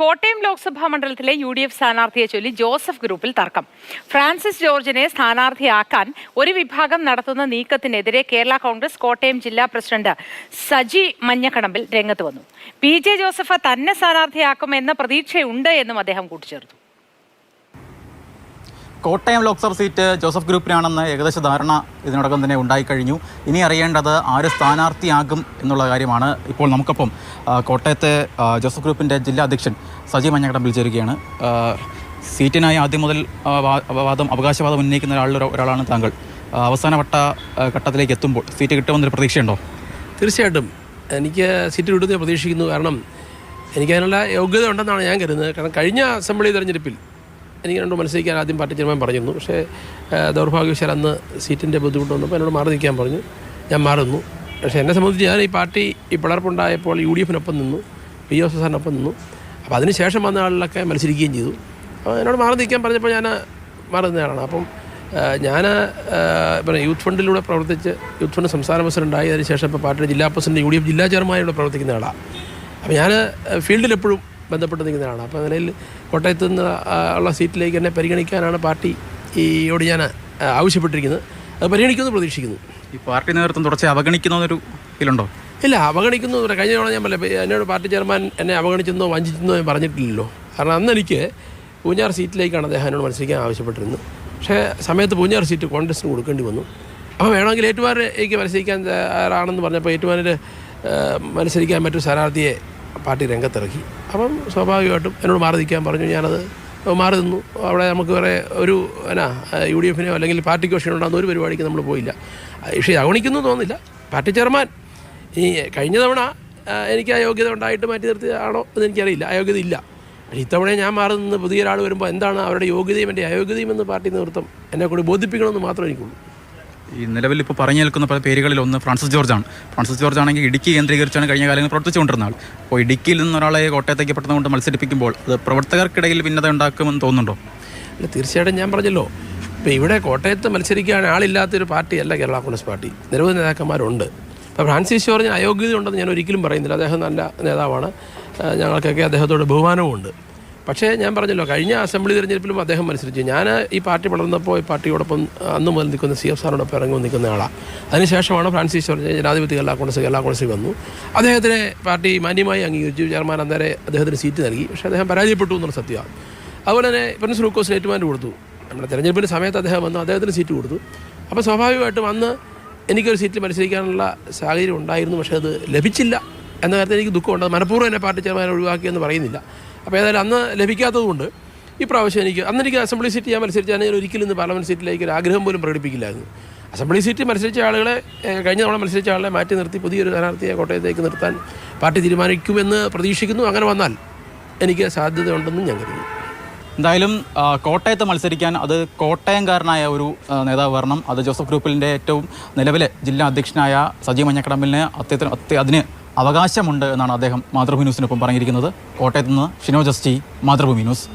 കോട്ടയം ലോക്സഭാ മണ്ഡലത്തിലെ U D F സ്ഥാനാർത്ഥിയെ ചൊല്ലി ജോസഫ് ഗ്രൂപ്പിൽ തർക്കം. ഫ്രാൻസിസ് ജോർജിനെ സ്ഥാനാർത്ഥിയാക്കാൻ ഒരു വിഭാഗം നടത്തുന്ന നീക്കത്തിനെതിരെ കേരള കോൺഗ്രസ് കോട്ടയം ജില്ലാ പ്രസിഡന്റ് സജി മഞ്ഞക്കടമ്പിൽ രംഗത്ത് വന്നു. പി ജെ ജോസഫ് തന്നെ സ്ഥാനാർത്ഥിയാക്കുമെന്ന പ്രതീക്ഷയുണ്ട് എന്നും അദ്ദേഹം കൂട്ടിച്ചേർത്തു. കോട്ടയം ലോക്സഭ സീറ്റ് ജോസഫ് ഗ്രൂപ്പിനാണെന്ന് ഏകദേശ ധാരണ ഇതിനോടകം തന്നെ ഉണ്ടായിക്കഴിഞ്ഞു ഇനി അറിയേണ്ടത് ആര് സ്ഥാനാർത്ഥിയാകും എന്നുള്ള കാര്യമാണ് ഇപ്പോൾ നമുക്കൊപ്പം കോട്ടയത്തെ ജോസഫ് ഗ്രൂപ്പിന്റെ ജില്ലാ അധ്യക്ഷൻ സജി മഞ്ഞക്കടമ്പിൽ ചേരുകയാണ്. ആ, സീറ്റിനായി ആദ്യം മുതൽ വാദം അവകാശവാദം ഉന്നയിക്കുന്ന ഒരാളിൽ ഒരാ- ഒരാളാണ് താങ്കൾ. അവസാനവട്ട ഘട്ടത്തിലേക്ക് എത്തുമ്പോൾ സീറ്റ് കിട്ടുമെന്നൊരു പ്രതീക്ഷയുണ്ടോ? തീർച്ചയായിട്ടും. എനിക്ക് സീറ്റ് കിട്ടുമെന്ന് പ്രതീക്ഷിക്കുന്നു. കാരണം എനിക്കതിനുള്ള യോഗ്യത ഉണ്ടെന്നാണ് ഞാൻ കരുതുന്നത്. കാരണം കഴിഞ്ഞ അസംബ്ലി തെരഞ്ഞെടുപ്പിൽ എനിക്ക് രണ്ടു മത്സരിക്കാൻ ആദ്യം പാർട്ടി ചെയർമാൻ പറഞ്ഞിരുന്നു. പക്ഷേ ദൗർഭാഗ്യവശാൽ അന്ന് സീറ്റിന്റെ ബുദ്ധിമുട്ട് വന്നപ്പോൾ എന്നോട് മാറി നിൽക്കാൻ പറഞ്ഞു. ഞാൻ മാറുന്നു. പക്ഷേ എന്നെ സംബന്ധിച്ച് ഞാൻ ഈ പാർട്ടി ഈ പിളർപ്പുണ്ടായപ്പോൾ യു ഡി എഫിനൊപ്പം നിന്നു പി എസ് എസ്ആറിനൊപ്പം നിന്നു. അപ്പോൾ അതിന് ശേഷം വന്ന ആളിലൊക്കെ മത്സരിക്കുകയും ചെയ്തു. അപ്പോൾ എന്നോട് മാറി നിൽക്കാൻ പറഞ്ഞപ്പോൾ ഞാൻ മാറുന്നതാണ് അപ്പം ഞാൻ പിന്നെ യൂത്ത് ഫണ്ടിലൂടെ പ്രവർത്തിച്ച് യൂത്ത് ഫണ്ട് സംസ്ഥാന പ്രസിഡന്റായി അതിനുശേഷം ഇപ്പോൾ പാർട്ടിയുടെ ജില്ലാ പ്രസിഡന്റ് യു ഡി എഫ് ജില്ലാ ചെയർമാനിലൂടെ പ്രവർത്തിക്കുന്ന ആളാണ് അപ്പോൾ ഞാൻ ഫീൽഡിൽ എപ്പോഴും ബന്ധപ്പെട്ട് നിൽക്കുന്നതാണ് അപ്പോൾ നിലയിൽ കോട്ടയത്ത് നിന്ന് ഉള്ള സീറ്റിലേക്ക് എന്നെ പരിഗണിക്കാനാണ് പാർട്ടി ഈയോട് ഞാൻ ആവശ്യപ്പെട്ടിരിക്കുന്നത്. അത് പരിഗണിക്കുമെന്ന് പ്രതീക്ഷിക്കുന്നു. ഈ പാർട്ടി നേതൃത്വം തുടച്ച് അവഗണിക്കുന്നൊരു ഫീലുണ്ടോ ഇല്ല അവഗണിക്കുന്നു കഴിഞ്ഞ തവണ ഞാൻ പറഞ്ഞില്ല എന്നോട് പാർട്ടി ചെയർമാൻ എന്നെ അവഗണിച്ചെന്നോ വഞ്ചിച്ചെന്നോ ഞാൻ പറഞ്ഞിട്ടില്ലല്ലോ. കാരണം അന്ന് എനിക്ക് പൂഞ്ഞാർ സീറ്റിലേക്കാണ് അദ്ദേഹം എന്നോട് മത്സരിക്കാൻ ആവശ്യപ്പെട്ടിരുന്നത്. പക്ഷേ സമയത്ത് പൂഞ്ഞാർ സീറ്റ് കോൺഗ്രസിന് കൊടുക്കേണ്ടി വന്നു. അപ്പോൾ വേണമെങ്കിൽ ഏറ്റുമാരേക്ക് മത്സരിക്കാൻ ആരാണെന്ന് പറഞ്ഞപ്പോൾ ഏറ്റുമാനിൽ മത്സരിക്കാൻ മറ്റൊരു സ്ഥാനാർത്ഥിയെ പാർട്ടി രംഗത്തിറക്കി. അപ്പം സ്വാഭാവികമായിട്ടും എന്നോട് മാറി നിൽക്കാൻ പറഞ്ഞു. ഞാനത് മാറി നിന്നു. അവിടെ നമുക്ക് വേറെ ഒരു എന്നാ യു ഡി എഫിനോ അല്ലെങ്കിൽ പാർട്ടിക്കോ ക്ഷീണമുണ്ടാകുന്ന ഒരു പരിപാടിക്ക് നമ്മൾ പോയില്ല. പക്ഷേ അവഗണിക്കുന്നു തോന്നുന്നില്ല. പാർട്ടി ചെയർമാൻ ഈ കഴിഞ്ഞ തവണ എനിക്ക് ആ യോഗ്യത ഉണ്ടായിട്ട് മാറ്റി നിർത്തിയതാണോ എന്ന് എനിക്കറിയില്ല. ആ യോഗ്യത ഇല്ല. പക്ഷേ ഇത്തവണ ഞാൻ മാറി നിന്ന് പുതിയ ഒരാൾ വരുമ്പോൾ എന്താണ് അവരുടെ യോഗ്യതയും എന്റെ അയോഗ്യതയും എന്ന് പാർട്ടി നേതൃത്വം എന്നെ കൂടി ബോധിപ്പിക്കണമെന്ന് മാത്രമേ എനിക്കുള്ളൂ. ഈ നിലവിൽ ഇപ്പോൾ പറഞ്ഞു നിൽക്കുന്ന പല പേരുകളിൽ ഒന്ന് ഫ്രാൻസിസ് ജോർജ് ആണ് ഫ്രാൻസിസ് ജോർജ് ആണെങ്കിൽ ഇടുക്കി കേന്ദ്രീകരിച്ചാണ് കഴിഞ്ഞ കാലങ്ങളിൽ പ്രവർത്തിച്ചുകൊണ്ടിരുന്ന ആൾ. അപ്പോൾ ഇടുക്കിയിൽ നിന്ന് ഒരാളെ കോട്ടയത്തേക്ക് പെട്ടെന്ന് കൊണ്ട് മത്സരിപ്പിക്കുമ്പോൾ അത് പ്രവർത്തകർക്കിടയിൽ ഭിന്നത ഉണ്ടാക്കുമെന്ന് തോന്നുന്നുണ്ടോ? അല്ല തീർച്ചയായിട്ടും ഞാൻ പറഞ്ഞല്ലോ. ഇപ്പോൾ ഇവിടെ കോട്ടയത്ത് മത്സരിക്കാൻ ആളില്ലാത്തൊരു പാർട്ടിയല്ല കേരള കോൺഗ്രസ് പാർട്ടി. നിരവധി നേതാക്കന്മാരുണ്ട്. അപ്പോൾ ഫ്രാൻസിസ് ജോർജിന് അയോഗ്യത ഉണ്ടെന്ന് ഞാൻ ഒരിക്കലും പറയുന്നില്ല. അദ്ദേഹം നല്ല നേതാവാണ്. ഞങ്ങൾക്കൊക്കെ അദ്ദേഹത്തോട് ബഹുമാനവും ഉണ്ട് പക്ഷേ ഞാൻ പറഞ്ഞല്ലോ കഴിഞ്ഞ അസംബ്ലി തിരഞ്ഞെടുപ്പിലും അദ്ദേഹം മത്സരിച്ചു. ഞാൻ ഈ പാർട്ടി വളർന്നപ്പോൾ ഈ പാർട്ടിയോടൊപ്പം അന്ന് മുതൽ നിൽക്കുന്ന സി എഫ് സാറിനോടൊപ്പം ഇറങ്ങി നിൽക്കുന്ന ആളാണ് അതിനുശേഷമാണ് ഫ്രാൻസിസ് ജനാധിപത്യ കേരള കോൺഗ്രസ് കേരള കോൺഗ്രസിൽ വന്നു. അദ്ദേഹത്തിന് പാർട്ടി മാന്യമായി അംഗീകരിച്ചു. ചെയർമാൻ അന്നേരെ അദ്ദേഹത്തിന് സീറ്റ് നൽകി. പക്ഷേ അദ്ദേഹം പരാജയപ്പെട്ടു എന്നുള്ള സത്യമാണ്. അതുപോലെ തന്നെ പ്രിൻസ് ലൂക്കോസ് ഏറ്റുമാൻ കൊടുത്തു. നമ്മുടെ തെരഞ്ഞെടുപ്പിന്റെ സമയത്ത് അദ്ദേഹം വന്നു അദ്ദേഹത്തിന് സീറ്റ് കൊടുത്തു. അപ്പോൾ സ്വാഭാവികമായിട്ടും അന്ന് എനിക്കൊരു സീറ്റിൽ മത്സരിക്കാനുള്ള സാഹചര്യം ഉണ്ടായിരുന്നു. പക്ഷേ അത് ലഭിച്ചില്ല എന്ന കാര്യത്തിൽ എനിക്ക് ദുഃഖമുണ്ട്. മനഃപൂർവം എന്നെ പാർട്ടി ചെയർമാൻ ഒഴിവാക്കിയെന്ന് പറയുന്നില്ല. അപ്പോൾ ഏതായാലും അന്ന് ലഭിക്കാത്തതുകൊണ്ട് ഇപ്രാവശ്യം എനിക്ക് അന്ന് എനിക്ക് അസംബ്ലി സീറ്റ് ഞാൻ മത്സരിച്ച ഞാൻ ഒരിക്കലും ഇന്ന് പാർലമെന്റ് സീറ്റിലേക്ക് ഒരു ആഗ്രഹം പോലും പ്രകടിപ്പിക്കില്ലായിരുന്നു. അസംബ്ലി സീറ്റ് മത്സരിച്ച ആളുകളെ കഴിഞ്ഞ തവണ മത്സരിച്ച ആളെ മാറ്റി നിർത്തി പുതിയൊരു സ്ഥാനാർത്ഥിയെ കോട്ടയത്തേക്ക് നിർത്താൻ പാർട്ടി തീരുമാനിക്കുമെന്ന് പ്രതീക്ഷിക്കുന്നു. അങ്ങനെ വന്നാൽ എനിക്ക് സാധ്യതയുണ്ടെന്നും ഞാൻ കരുതുന്നു. എന്തായാലും കോട്ടയത്ത് മത്സരിക്കാൻ അത് കോട്ടയംകാരനായ ഒരു നേതാവ് വരണം. അത് ജോസഫ് ഗ്രൂപ്പിന്റെ ഏറ്റവും നിലവിലെ ജില്ലാ അധ്യക്ഷനായ സജീവ് മഞ്ഞക്കടമ്പലിന് അത്യത്തിന് അത്യ അതിന് അവകാശമുണ്ട് എന്നാണ് അദ്ദേഹം മാതൃഭൂമി ന്യൂസിനൊപ്പം പറഞ്ഞിരിക്കുന്നത്. കോട്ടയത്ത് നിന്ന് ഷിനോ ജസ്റ്റി മാതൃഭൂമി ന്യൂസ്.